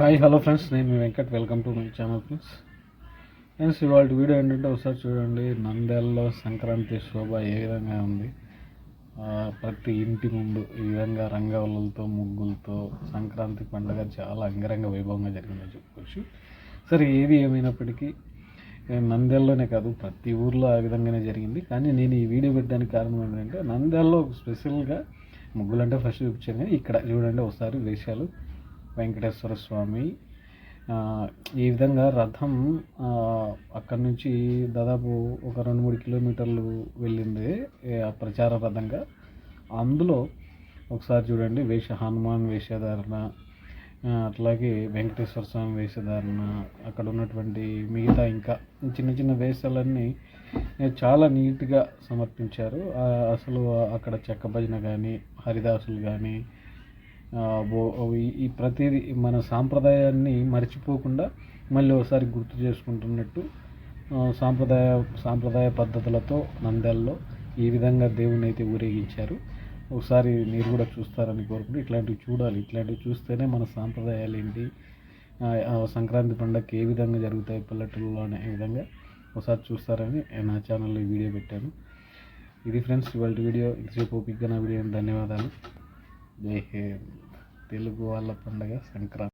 Hi hello friends నేను మీ Venkat. Welcome to my channel friends friends ఇవాళ video ఏంటంటే ఒకసారి చూడండి. నంద్యాలలో సంక్రాంతి శోభ ఏ విధంగా ఉంది? ప్రతి ఇంటి ముందు ఈ విధంగా రంగవల్లులతో ముగ్గులతో సంక్రాంతి పండుగ చాలా అంగరంగ వైభవంగా జరిగిందని చెప్పుకోవచ్చు. సరే ఏది ఏమైనప్పటికీ ఏ, నంద్యాలలోనే కాదు ప్రతి ఊర్లో ఆ విధంగానే జరిగింది. కానీ నేను ఈ వీడియో పెట్టడానికి కారణం ఏంటంటే నంద్యాలలో స్పెషల్గా ముగ్గులు అంటే ఫస్ట్ చూపించాను. కానీ ఇక్కడ చూడండి ఒకసారి వేషాలు. వెంకటేశ్వర స్వామి. ఈ విధంగా రథం అక్కడి నుంచి దాదాపు ఒక రెండు మూడు కిలోమీటర్లు వెళ్ళింది ఆ ప్రచార రథంగా. అందులో ఒకసారి చూడండి వేష హనుమాన్ వేషధారణ అట్లాగే వెంకటేశ్వర స్వామి వేషధారణ అక్కడ ఉన్నటువంటి మిగతా ఇంకా చిన్న చిన్న వేషాలన్నీ చాలా నీట్గా సమర్పించారు. అసలు అక్కడ చెక్క భజన కానీ హరిదాసులు కానీ ఈ- ప్రతిదీ మన సాంప్రదాయాన్ని మర్చిపోకుండా మళ్ళీ ఒకసారి గుర్తు చేసుకుంటున్నట్టు సాంప్రదాయ సాంప్రదాయ పద్ధతులతో నంద్యాలలో ఈ విధంగా దేవుని అయితే ఊరేగించారు. ఒకసారి మీరు కూడా చూస్తారని కోరుకుంటూ ఇట్లాంటివి చూడాలి. ఇట్లాంటివి చూస్తేనే మన సాంప్రదాయాలు ఏంటి? సంక్రాంతి పండగకి ఏ విధంగా జరుగుతాయి పల్లెటూరులో అనే విధంగా ఒకసారి చూస్తారని నా ఛానల్లో వీడియో పెట్టాను. ఇది ఫ్రెండ్స్ ఇవాళ వీడియో. ఇంతసేపు ఓపిక్గా నా వీడియో. ధన్యవాదాలు. జై హింద్. తెలుగు వాళ్ళ పండగ సంక్రాంతి.